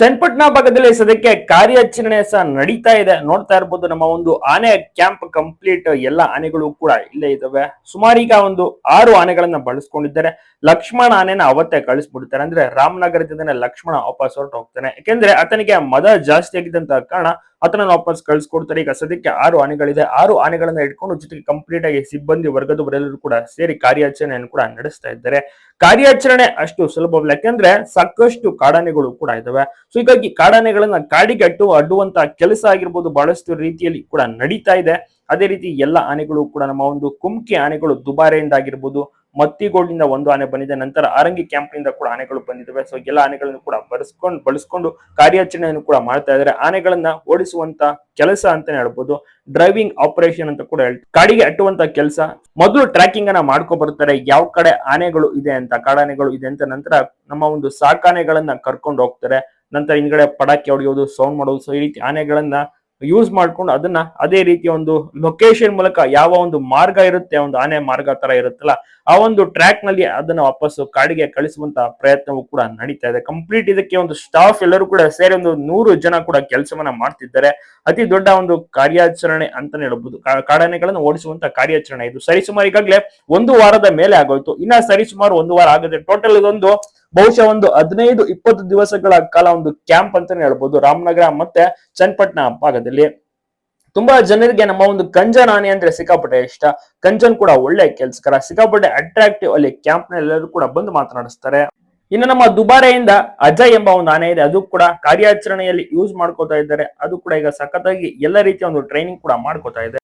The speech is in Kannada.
ಚನ್ನಪಟ್ಟಣ ಭಾಗದಲ್ಲಿ ಸದ್ಯಕ್ಕೆ ಕಾರ್ಯಾಚರಣೆ ಸಹ ನಡೀತಾ ಇದೆ. ನೋಡ್ತಾ ಇರ್ಬೋದು ನಮ್ಮ ಒಂದು ಆನೆ ಕ್ಯಾಂಪ್ ಕಂಪ್ಲೀಟ್ ಎಲ್ಲ ಆನೆಗಳು ಕೂಡ ಇಲ್ಲೇ ಇದಾವೆ ಸುಮಾರೀಗ ಒಂದು ಆರು ಆನೆಗಳನ್ನ ಬಳಸ್ಕೊಂಡಿದ್ದಾರೆ. ಲಕ್ಷ್ಮಣ ಆನೆನ ಅವತ್ತೇ ಕಳಿಸ್ಬಿಡ್ತಾರೆ. ಅಂದ್ರೆ ರಾಮನಗರದಿಂದ ಲಕ್ಷ್ಮಣ ವಾಪಸ್ ಹೊರಟು ಹೋಗ್ತಾನೆ ಯಾಕೆಂದ್ರೆ ಆತನಿಗೆ ಮದ ಜಾಸ್ತಿ ಆಗಿದ್ದಂತ ಕಾರಣ ಆತನನ್ನ ವಾಪಸ್ ಕಳಿಸ್ಕೊಡ್ತಾರೆ. ಈಗ ಸದ್ಯಕ್ಕೆ ಆರು ಆನೆಗಳಿದೆ. ಆರು ಆನೆಗಳನ್ನ ಇಟ್ಕೊಂಡು ಜೊತೆಗೆ ಕಂಪ್ಲೀಟ್ ಆಗಿ ಸಿಬ್ಬಂದಿ ವರ್ಗದವರೆಲ್ಲರೂ ಕೂಡ ಸೇರಿ ಕಾರ್ಯಾಚರಣೆಯನ್ನು ಕೂಡ ನಡೆಸ್ತಾ ಇದ್ದಾರೆ. ಕಾರ್ಯಾಚರಣೆ ಅಷ್ಟು ಸುಲಭವಲ್ಲ. ಯಾಕಂದ್ರೆ ಸಾಕಷ್ಟು ಕಾಡಾನೆಗಳು ಕೂಡ ಇದಾವೆ. ಸೊ ಹೀಗಾಗಿ ಕಾಡಾನೆಗಳನ್ನ ಕಾಡಿಗೆ ಅಡ್ಡುವಂತ ಕೆಲಸ ಆಗಿರ್ಬೋದು ಬಹಳಷ್ಟು ರೀತಿಯಲ್ಲಿ ಕೂಡ ನಡೀತಾ ಇದೆ. ಅದೇ ರೀತಿ ಎಲ್ಲ ಆನೆಗಳು ಕೂಡ ನಮ್ಮ ಒಂದು ಕುಮ್ಕಿ ಆನೆಗಳು ದುಬಾರೆಯಿಂದ ಆಗಿರ್ಬೋದು ಮತ್ತಿಗೋಡಿನಿಂದ ಒಂದು ಆನೆ ಬಂದಿದೆ. ನಂತರ ಆರಂಗಿ ಕ್ಯಾಂಪ್ನಿಂದ ಕೂಡ ಆನೆಗಳು ಬಂದಿದ್ದಾವೆ. ಸೊ ಎಲ್ಲ ಆನೆಗಳನ್ನು ಕೂಡ ಬಳಸ್ಕೊಂಡು ಬಳಸ್ಕೊಂಡು ಕಾರ್ಯಾಚರಣೆಯನ್ನು ಕೂಡ ಮಾಡ್ತಾ ಇದ್ದಾರೆ. ಆನೆಗಳನ್ನ ಓಡಿಸುವಂತ ಕೆಲಸ ಅಂತಾನೆ ಹೇಳ್ಬೋದು. ಡ್ರೈವಿಂಗ್ ಆಪರೇಷನ್ ಅಂತ ಕೂಡ ಹೇಳ್ತಾರೆ. ಕಾಡಿಗೆ ಅಟ್ಟುವಂತ ಕೆಲಸ. ಮೊದಲು ಟ್ರ್ಯಾಕಿಂಗ್ ಅನ್ನ ಮಾಡ್ಕೊ ಬರ್ತಾರೆ. ಯಾವ ಕಡೆ ಆನೆಗಳು ಇದೆ ಅಂತ, ಕಾಡಾನೆಗಳು ಇದೆ ಅಂತ ನಂತರ ನಮ್ಮ ಒಂದು ಸಾಕಾನೆಗಳನ್ನ ಕರ್ಕೊಂಡು ಹೋಗ್ತಾರೆ. ನಂತರ ಹಿಂದ್ಗಡೆ ಪಟಾಕಿ ಹೊಡೆಯೋದು, ಸೌಂಡ್ ಮಾಡೋದು. ಸೊ ಈ ರೀತಿ ಆನೆಗಳನ್ನ ಯೂಸ್ ಮಾಡ್ಕೊಂಡು ಅದನ್ನ ಅದೇ ರೀತಿಯ ಒಂದು ಲೊಕೇಶನ್ ಮೂಲಕ ಯಾವ ಒಂದು ಮಾರ್ಗ ಇರುತ್ತೆ, ಒಂದು ಆನೆ ಮಾರ್ಗ ತರ ಇರುತ್ತಲ್ಲ, ಆ ಒಂದು ಟ್ರ್ಯಾಕ್ನಲ್ಲಿ ಅದನ್ನ ವಾಪಸ್ಸು ಕಾಡಿಗೆ ಕಳಿಸುವಂತ ಪ್ರಯತ್ನವೂ ಕೂಡ ನಡೀತಾ ಇದೆ. ಕಂಪ್ಲೀಟ್ ಇದಕ್ಕೆ ಒಂದು ಸ್ಟಾಫ್ ಎಲ್ಲರೂ ಕೂಡ ಸೇರಿ ಒಂದು ನೂರು ಜನ ಕೂಡ ಕೆಲಸವನ್ನ ಮಾಡ್ತಿದ್ದಾರೆ. ಅತಿ ದೊಡ್ಡ ಒಂದು ಕಾರ್ಯಾಚರಣೆ ಅಂತಾನೆ ಹೇಳ್ಬೋದು. ಕಾ- ಕಾಡಾನೆಗಳನ್ನು ಓಡಿಸುವಂತ ಕಾರ್ಯಾಚರಣೆ ಇದು. ಸರಿಸುಮಾರು ಈಗಾಗಲೇ ಒಂದು ವಾರದ ಮೇಲೆ ಆಗೋಯ್ತು. ಇನ್ನ ಸರಿಸುಮಾರು ಒಂದು ವಾರ ಆಗುತ್ತೆ. ಟೋಟಲ್ ಇದೊಂದು ಬಹುಶಃ ಒಂದು ಹದಿನೈದು, ಇಪ್ಪತ್ತು ದಿವಸಗಳ ಕಾಲ ಒಂದು ಕ್ಯಾಂಪ್ ಅಂತಾನೆ ಹೇಳ್ಬೋದು. ರಾಮನಗರ ಮತ್ತೆ ಚನ್ನಪಟ್ಟಣ ಭಾಗದಲ್ಲಿ. ತುಂಬಾ ಜನರಿಗೆ ನಮ್ಮ ಒಂದು ಕಂಜನ್ ಆನೆ ಅಂದ್ರೆ ಸಿಕ್ಕಾಪಟ್ಟೆ ಇಷ್ಟ. ಕಂಜನ್ ಕೂಡ ಒಳ್ಳೆ ಕೆಲ್ಸಕರ ಸಿಕ್ಕಾಪಟ್ಟೆ ಅಟ್ರಾಕ್ಟಿವ್ ಅಲ್ಲಿ ಕ್ಯಾಂಪ್ನಲ್ಲಿ ಎಲ್ಲರೂ ಕೂಡ ಬಂದು ಮಾತನಾಡಿಸ್ತಾರೆ. ಇನ್ನು ನಮ್ಮ ದುಬಾರೆಯಿಂದ ಅಜಯ್ ಎಂಬ ಒಂದು ಆನೆ ಇದೆ. ಅದು ಕೂಡ ಕಾರ್ಯಾಚರಣೆಯಲ್ಲಿ ಯೂಸ್ ಮಾಡ್ಕೋತಾ ಇದ್ದಾರೆ. ಅದು ಕೂಡ ಈಗ ಸಖತ್ತಾಗಿ ಎಲ್ಲ ರೀತಿಯ ಒಂದು ಟ್ರೈನಿಂಗ್ ಕೂಡ ಮಾಡ್ಕೋತಾ ಇದೆ.